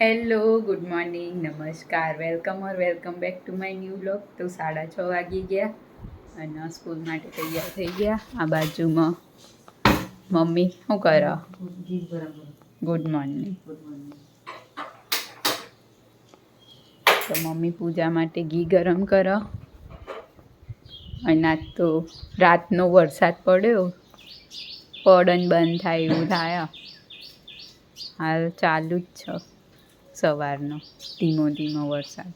Hello good morning નમસ્કાર welcome or welcome back to my new blog તો સાડા છ વાગી ગયા અને સ્કૂલ માટે તૈયાર થઈ ગયા. આ બાજુમાં મમ્મી શું કરો? ગુડ મોર્નિંગ તો મમ્મી પૂજા માટે ઘી ગરમ કરો. અને તો રાતનો વરસાદ પડ્યો. પડન બંધ થાય એવું થાય. હાલ ચાલુ જ છે. સવારનો ધીમો ધીમો વરસાદ.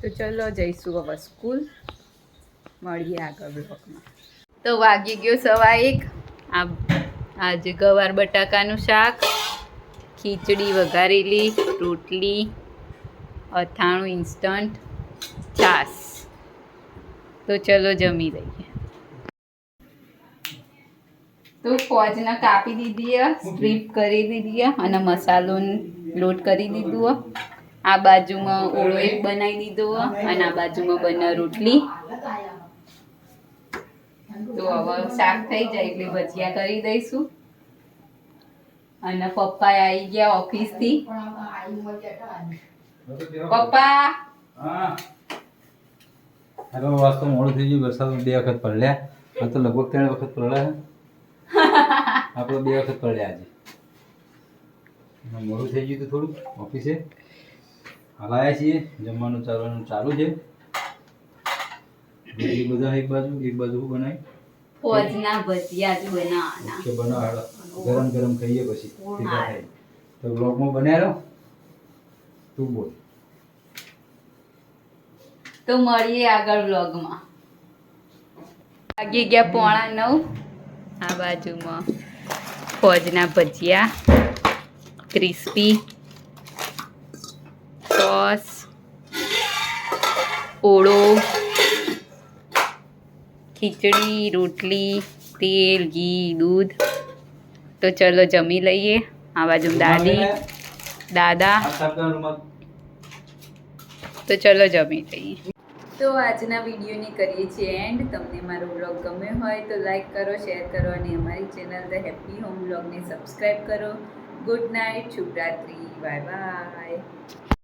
તો ચલો જઈશું હવે સ્કૂલ. મળીએ આગળ બ્લોકમાં તો વાગી ગયો સવા એક. આજે ગવાર બટાકાનું શાક, ખીચડી વઘારેલી, રોટલી, અથાણું ઇન્સ્ટન્ટ છાસ તો ચલો જમી લઈએ. તો ફોજને કાપી દીધી સ્ટ્રીપ કરી દીધી અને મસાલો લોટ કરી દીધું આ બાજુમાં ઓળો એક બનાવી દીધો અને આ બાજુમાં બને રોટલી. તો હવે શાક થઈ જાય એટલે ભજીયા કરી દઈશું. અને પપ્પા આવી ગયા ઓફિસથી પપ્પા! હા. આજ તો મોડું થઈ ગયું વરસાદ બે વખત પડ્યા. આ તો લગભગ ત્રણ વખત પડ્યા આપણે બે વખત પડ્યા આજે. મોડું થઈ ગયું હતું થોડું ઓફિસે. હલાયા છીએ જમવાનું ચાલવાનું ચાલુ છે. એક બધા એક બાજુ એક બાજુ બનાવી. ફોજના ભજીયા જ બનાવવાના કે બનાવ ગરમ ગરમ ખાઈએ પછી તો બ્લોગમાં બન્યા રહો તું બોલ. તો મળીએ આગળ વ્લોગમાં. વાગી ગયા પોણા નવ. આ બાજુમાં ફોજના ભજીયા ક્રિસ્પી સોસ ઓળો ખીચડી રોટલી તેલ ઘી દૂધ. તો ચલો જમી લઈએ. આ બાજુ દાદી દાદા. તો ચલો જમી લઈએ. તો આજના વિડીયોની કરીએ છીએ એન્ડ. તમને મારો બ્લોગ ગમ્યો હોય તો લાઈક કરો, શેર કરો અને અમારી ચેનલ ધ હેપી હોમ બ્લોગને સબસ્ક્રાઈબ કરો. ગુડ નાઇટ શુભરાત્રી બાય બાય.